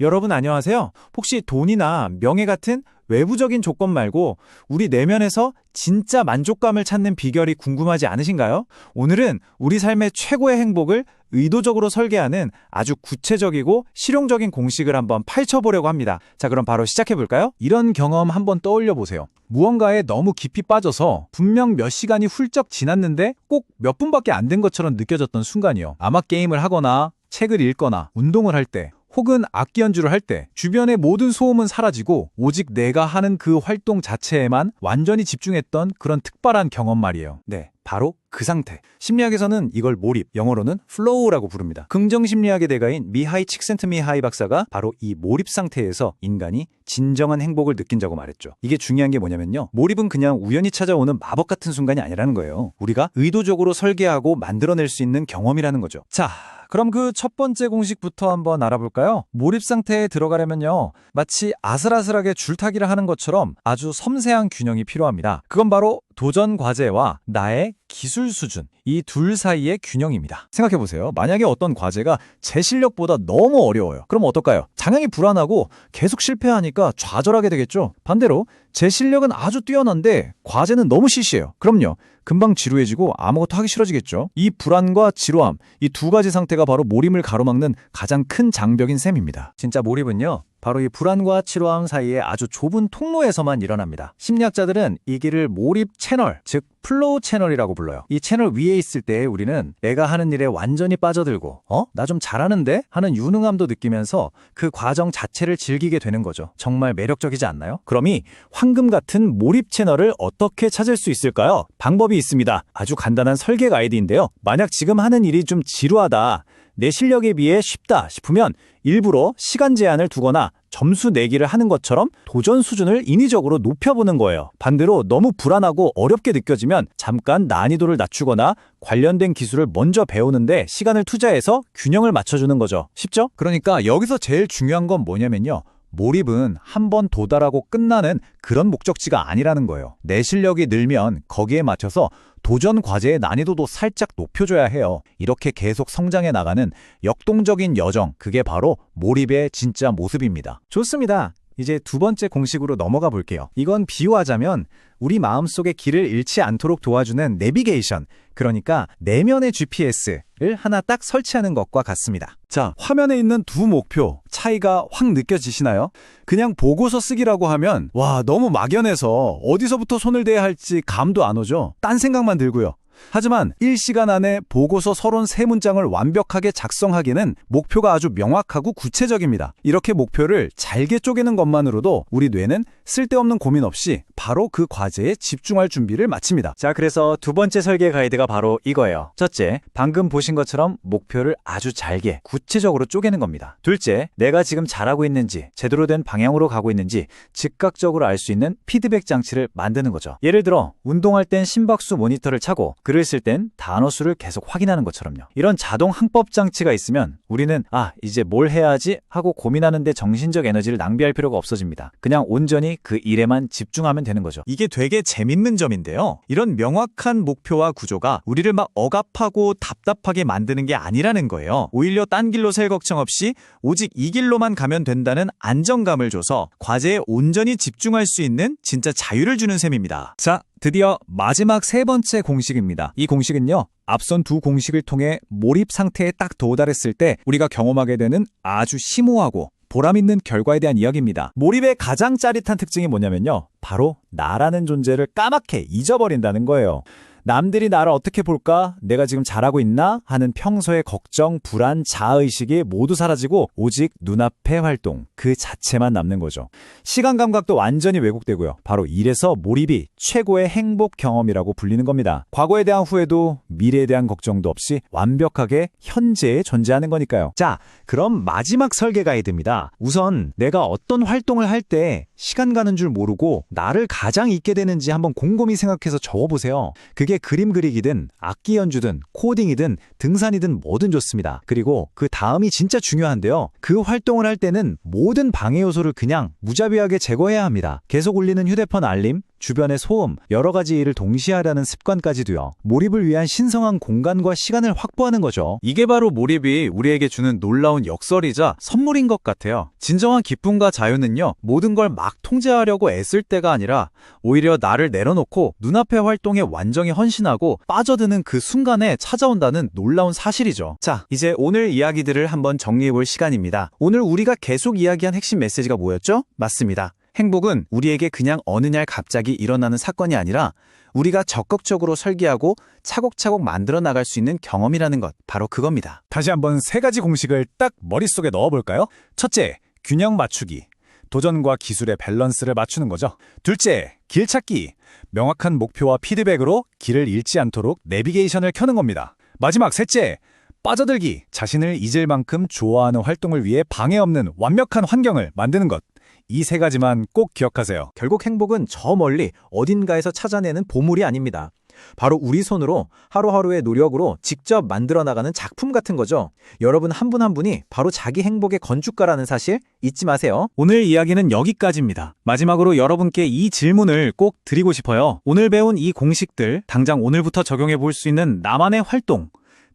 여러분 안녕하세요. 혹시 돈이나 명예 같은 외부적인 조건 말고 우리 내면에서 진짜 만족감을 찾는 비결이 궁금하지 않으신가요? 오늘은 우리 삶의 최고의 행복을 의도적으로 설계하는 아주 구체적이고 실용적인 공식을 한번 파헤쳐 보려고 합니다. 자, 그럼 바로 시작해 볼까요? 이런 경험 한번 떠올려 보세요. 무언가에 너무 깊이 빠져서 분명 몇 시간이 훌쩍 지났는데 꼭 몇 분밖에 안 된 것처럼 느껴졌던 순간이요. 아마 게임을 하거나 책을 읽거나 운동을 할 때 혹은 악기 연주를 할 때 주변의 모든 소음은 사라지고 오직 내가 하는 그 활동 자체에만 완전히 집중했던 그런 특별한 경험 말이에요. 네, 바로 그 상태. 심리학에서는 이걸 몰입, 영어로는 flow라고 부릅니다. 긍정심리학의 대가인 미하이 칙센트미하이 박사가 바로 이 몰입 상태에서 인간이 진정한 행복을 느낀다고 말했죠. 이게 중요한 게 뭐냐면요. 몰입은 그냥 우연히 찾아오는 마법 같은 순간이 아니라는 거예요. 우리가 의도적으로 설계하고 만들어낼 수 있는 경험이라는 거죠. 자, 그럼 그 첫 번째 공식부터 한번 알아볼까요? 몰입 상태에 들어가려면요. 마치 아슬아슬하게 줄타기를 하는 것처럼 아주 섬세한 균형이 필요합니다. 그건 바로 도전 과제와 나의 기술 수준, 이 둘 사이의 균형입니다. 생각해보세요. 만약에 어떤 과제가 제 실력보다 너무 어려워요. 그럼 어떨까요? 당연히 불안하고 계속 실패하니까 좌절하게 되겠죠? 반대로 제 실력은 아주 뛰어난데 과제는 너무 시시해요. 그럼요. 금방 지루해지고 아무것도 하기 싫어지겠죠. 이 불안과 지루함, 이 두 가지 상태가 바로 몰입을 가로막는 가장 큰 장벽인 셈입니다. 진짜 몰입은요. 바로 이 불안과 치료함 사이에 아주 좁은 통로에서만 일어납니다. 심리학자들은 이 길을 몰입 채널, 즉 플로우 채널이라고 불러요. 이 채널 위에 있을 때 우리는 내가 하는 일에 완전히 빠져들고 어? 나 좀 잘하는데? 하는 유능함도 느끼면서 그 과정 자체를 즐기게 되는 거죠. 정말 매력적이지 않나요? 그럼 이 황금 같은 몰입 채널을 어떻게 찾을 수 있을까요? 방법이 있습니다. 아주 간단한 설계 가이드인데요. 만약 지금 하는 일이 좀 지루하다, 내 실력에 비해 쉽다 싶으면 일부러 시간 제한을 두거나 점수 내기를 하는 것처럼 도전 수준을 인위적으로 높여보는 거예요. 반대로 너무 불안하고 어렵게 느껴지면 잠깐 난이도를 낮추거나 관련된 기술을 먼저 배우는데 시간을 투자해서 균형을 맞춰주는 거죠. 쉽죠? 그러니까 여기서 제일 중요한 건 뭐냐면요. 몰입은 한 번 도달하고 끝나는 그런 목적지가 아니라는 거예요. 내 실력이 늘면 거기에 맞춰서 도전 과제의 난이도도 살짝 높여줘야 해요. 이렇게 계속 성장해 나가는 역동적인 여정, 그게 바로 몰입의 진짜 모습입니다. 좋습니다. 이제 두 번째 공식으로 넘어가 볼게요. 이건 비유하자면 우리 마음속의 길을 잃지 않도록 도와주는 내비게이션, 그러니까 내면의 GPS를 하나 딱 설치하는 것과 같습니다. 자, 화면에 있는 두 목표, 차이가 확 느껴지시나요? 그냥 보고서 쓰기라고 하면, 와, 너무 막연해서 어디서부터 손을 대야 할지 감도 안 오죠? 딴 생각만 들고요. 하지만 1시간 안에 보고서 서론 세 문장을 완벽하게 작성하기는 목표가 아주 명확하고 구체적입니다. 이렇게 목표를 잘게 쪼개는 것만으로도 우리 뇌는 쓸데없는 고민 없이 바로 그 과제에 집중할 준비를 마칩니다. 자, 그래서 두 번째 설계 가이드가 바로 이거예요. 첫째, 방금 보신 것처럼 목표를 아주 잘게, 구체적으로 쪼개는 겁니다. 둘째, 내가 지금 잘하고 있는지, 제대로 된 방향으로 가고 있는지 즉각적으로 알 수 있는 피드백 장치를 만드는 거죠. 예를 들어, 운동할 땐 심박수 모니터를 차고, 글을 쓸 땐 단어 수를 계속 확인하는 것처럼요. 이런 자동 항법 장치가 있으면 우리는 아, 이제 뭘 해야지 하고 고민하는데 정신적 에너지를 낭비할 필요가 없어집니다. 그냥 온전히 그 일에만 집중하면 되는 거죠. 이게 되게 재밌는 점인데요. 이런 명확한 목표와 구조가 우리를 막 억압하고 답답하게 만드는 게 아니라는 거예요. 오히려 딴 길로 셀 걱정 없이 오직 이 길로만 가면 된다는 안정감을 줘서 과제에 온전히 집중할 수 있는 진짜 자유를 주는 셈입니다. 자, 드디어 마지막 세 번째 공식입니다. 이 공식은요. 앞선 두 공식을 통해 몰입 상태에 딱 도달했을 때 우리가 경험하게 되는 아주 심오하고 보람 있는 결과에 대한 이야기입니다. 몰입의 가장 짜릿한 특징이 뭐냐면요. 바로 나라는 존재를 까맣게 잊어버린다는 거예요. 남들이 나를 어떻게 볼까? 내가 지금 잘하고 있나? 하는 평소의 걱정, 불안, 자아의식이 모두 사라지고 오직 눈앞의 활동, 그 자체만 남는 거죠. 시간 감각도 완전히 왜곡되고요. 바로 이래서 몰입이 최고의 행복 경험이라고 불리는 겁니다. 과거에 대한 후회도 미래에 대한 걱정도 없이 완벽하게 현재에 존재하는 거니까요. 자, 그럼 마지막 설계 가이드입니다. 우선 내가 어떤 활동을 할때 시간 가는 줄 모르고 나를 가장 잊게 되는지 한번 곰곰이 생각해서 적어보세요. 그게 그림 그리기든 악기 연주든 코딩이든 등산이든 뭐든 좋습니다. 그리고 그 다음이 진짜 중요한데요. 그 활동을 할 때는 모든 방해 요소를 그냥 무자비하게 제거해야 합니다. 계속 울리는 휴대폰 알림, 주변의 소음, 여러 가지 일을 동시에 하려는 습관까지도요. 몰입을 위한 신성한 공간과 시간을 확보하는 거죠. 이게 바로 몰입이 우리에게 주는 놀라운 역설이자 선물인 것 같아요. 진정한 기쁨과 자유는요, 모든 걸 막 통제하려고 애쓸 때가 아니라 오히려 나를 내려놓고 눈앞의 활동에 완전히 헌신하고 빠져드는 그 순간에 찾아온다는 놀라운 사실이죠. 자, 이제 오늘 이야기들을 한번 정리해 볼 시간입니다. 오늘 우리가 계속 이야기한 핵심 메시지가 뭐였죠? 맞습니다. 행복은 우리에게 그냥 어느 날 갑자기 일어나는 사건이 아니라 우리가 적극적으로 설계하고 차곡차곡 만들어 나갈 수 있는 경험이라는 것, 바로 그겁니다. 다시 한번 세 가지 공식을 딱 머릿속에 넣어볼까요? 첫째, 균형 맞추기. 도전과 기술의 밸런스를 맞추는 거죠. 둘째, 길 찾기. 명확한 목표와 피드백으로 길을 잃지 않도록 내비게이션을 켜는 겁니다. 마지막 셋째, 빠져들기. 자신을 잊을 만큼 좋아하는 활동을 위해 방해 없는 완벽한 환경을 만드는 것. 이 세 가지만 꼭 기억하세요. 결국 행복은 저 멀리 어딘가에서 찾아내는 보물이 아닙니다. 바로 우리 손으로 하루하루의 노력으로 직접 만들어 나가는 작품 같은 거죠. 여러분 한분한 분이 바로 자기 행복의 건축가라는 사실 잊지 마세요. 오늘 이야기는 여기까지입니다. 마지막으로 여러분께 이 질문을 꼭 드리고 싶어요. 오늘 배운 이 공식들 당장 오늘부터 적용해 볼 수 있는 나만의 활동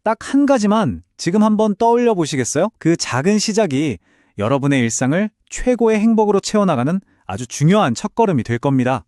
딱 한 가지만 지금 한번 떠올려 보시겠어요? 그 작은 시작이 여러분의 일상을 최고의 행복으로 채워나가는 아주 중요한 첫걸음이 될 겁니다.